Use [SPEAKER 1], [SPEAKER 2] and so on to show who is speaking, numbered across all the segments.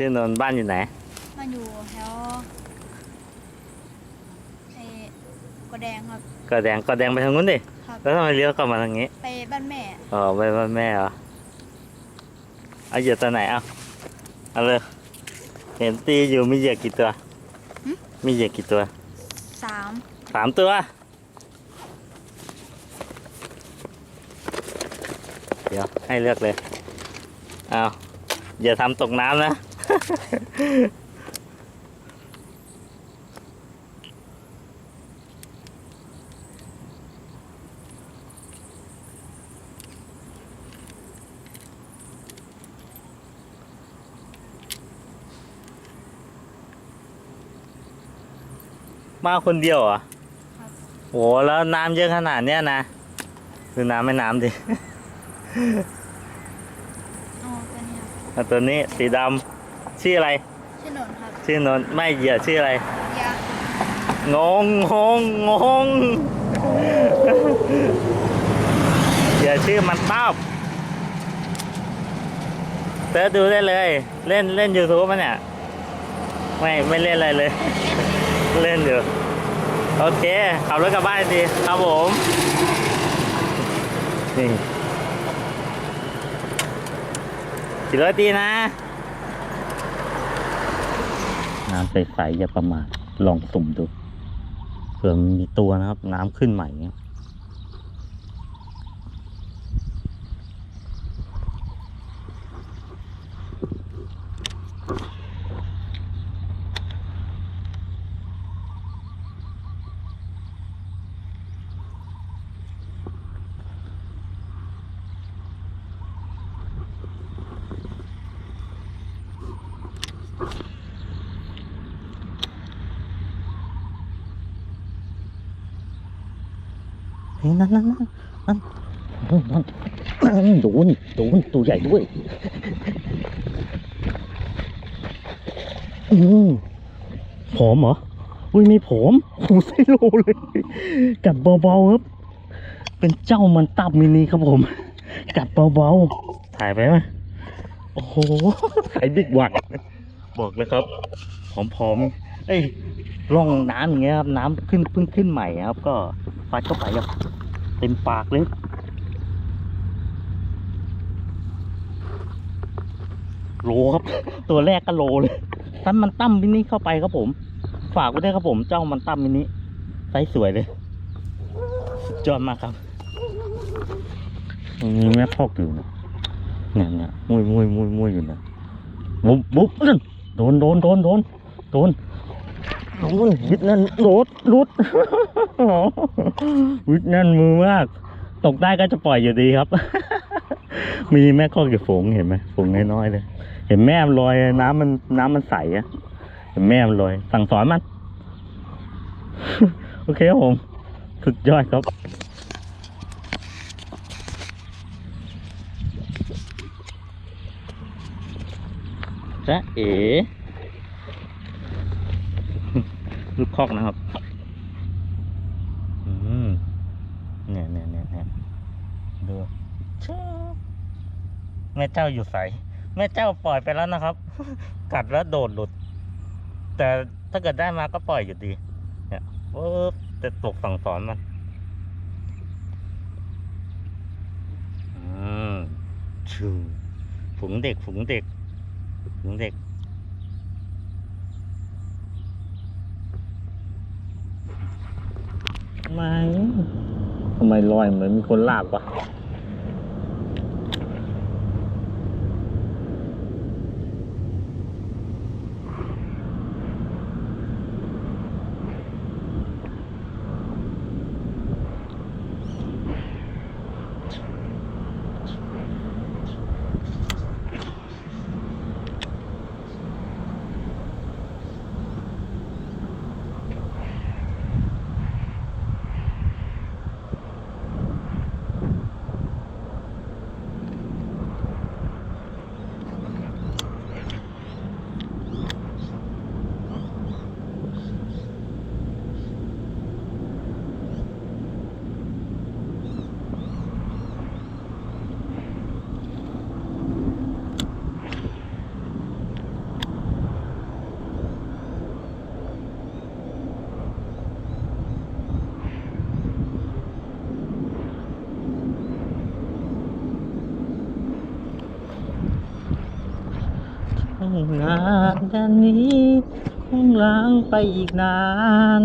[SPEAKER 1] ชื่อนนท์บ้านอยู่ไหน
[SPEAKER 2] มันอยู่แถวไอ้กระแดงครับ
[SPEAKER 1] ก็แดงก็แดงไปทางนู้นดิ
[SPEAKER 2] ครับ
[SPEAKER 1] แล้วทำไมเลี้ยวกลับมาทางนี้
[SPEAKER 2] ไปบ้านแม่
[SPEAKER 1] อ๋อไปบ้านแม่เหรอเอาเหยื่อตัวไหนเอาเอาเลย เห็นตีอยู่มีเหยื่อกี่ตัวมีเหยื่อกี่ตัว
[SPEAKER 2] สาม
[SPEAKER 1] สามตัว เดี๋ยวให้เลือกเลย เอาอย่าทำตกน้ำนะ มาคนเดียวเหรอ
[SPEAKER 2] ครับ
[SPEAKER 1] โอ้แล้วน้ำเยอะขนาดเนี้ยนะดูน้ำไม่น้ำดิ
[SPEAKER 2] อ๋อตัวนี้ครับ
[SPEAKER 1] เอาตัวนี้สีดำ ชื่ออะไร
[SPEAKER 2] ชื่อนนท์ครับ
[SPEAKER 1] ชื่อนนท์ไม่เหยื่อชื่ออะไร
[SPEAKER 2] ยาง
[SPEAKER 1] งงงงงเหยื่อชื่อมันต้อบเติร์ดดูได้เลย เล่นเล่นยูทูบมันเนี่ย ไม่ไม่เล่นอะไรเลย เล่นอยู่ โอเค ขับรถกลับบ้านดีครับผม นี่ขี่รถดีนะ น้ำใสๆอย่าประมาทลองสุ่มดูเผื่อมีตัวนะครับ น้ำขึ้นใหม่ นั่นนั่นนั่นนั่นนั่นนั่นนั่นโดนโดนตัวใหญ่ด้วยอืมผอมเหรอ อุ้ยไม่ผอมโอ้ไซโลเลย กัดเบาๆครับ เป็นเจ้ามันตับมินิครับผม กัดเบาๆ ถ่ายไปไหมโอ้โหไข่บิ๊กวันบอกเลยครับ ผอมๆ เอ้ยร่องน้ำอย่างเงี้ยครับ น้ำขึ้นเพิ่งขึ้นใหม่ครับก็ ฟัดเข้าไปครับเต็มปากเลยโลครับ ตัวแรกก็โลเลยท่านมันตั้มมินิเข้าไปครับผม ฝากไว้ด้วยครับผม เจ้ามันตั้มมินิไซส์สวยเลยสุดยอดมากครับมีแม่พอกอยู่นะเนี่ยเนี่ยมุยมุยมุยมุยอยู่นะบุ๊บบุ๊บนั่นโดนโดนโดนโดนโดน โดนยึดนั่นโดดรุดยึดนั่นมือมาก ตกได้ก็จะปล่อยอยู่ดีครับ มีแม่คอกอยู่ฝูงเห็นไหมฝูงน้อยๆเลย เห็นแม่มันลอยน้ำมันน้ำมันใสอะเห็นแม่มันลอย สั่งสอนมัน โอเคครับผม สุดยอดครับจ๊ะเอ๋ ลูกคอกนะครับอืมเนี่ยเนี่ยเนี่ยเนี่ยดูชู้แม่เจ้าอยู่ใสแม่เจ้าปล่อยไปแล้วนะครับ กัดแล้วโดดหลุด แต่ถ้าเกิดได้มาก็ปล่อยอยู่ดี เนี่ยปุ๊บจะตกสั่งสอนมันอืมชูฝูงเด็กฝูงเด็กฝูงเด็ก ไม่ทำไมลอยเหมือนมีคนลากวะ ต้องงานด้านนี้คงล้างไปอีกนาน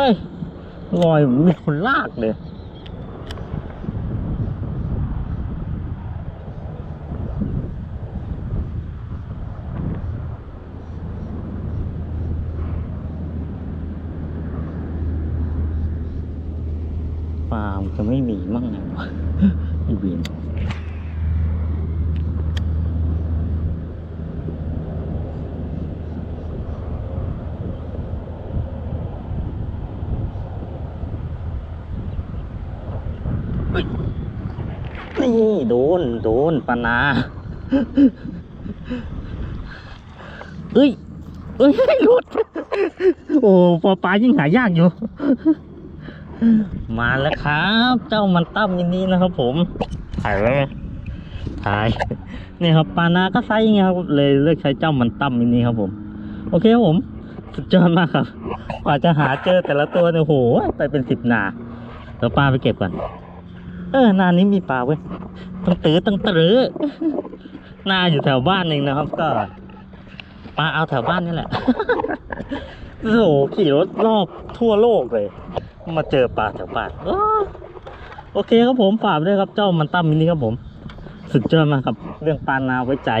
[SPEAKER 1] ฮ้ยลอยเหมือนมีคนลากเลยฟาร์มจะไม่มีมั่งไงวะอีวีน นี่โดน โดนปานาเฮ้ยเฮ้ยหลุด โอ้ปอปลายิ่งหายากอยู่ มาแล้วครับ เจ้ามันตั้มยินนี้นะครับผม ถ่ายไว้ไหมถ่ายนี่ครับปานาก็ไซส์ไงครับ เลยเลือกใช้เจ้ามันตั้มยินนี้ครับผม โอเคครับผม สุดยอดมากครับ กว่าจะหาเจอแต่ละตัวเนี่ยโหไปเป็นสิบนา เดี๋ยวปลาไปเก็บก่อน เออนานี้มีปลาเว้ยต้องตื้อต้องตื้อนาอยู่แถวบ้านเองนะครับ ก็ปลาเอาแถวบ้านนี่แหละโอ้โหขี่รถรอบทั่วโลกเลย มาเจอปลาแถวบ้านอโอเคครับผมฝากด้วยครับเจ้ามันตั้มมินิครับผม สุดยอดมากครับ เรื่องปลานาไว้ใจ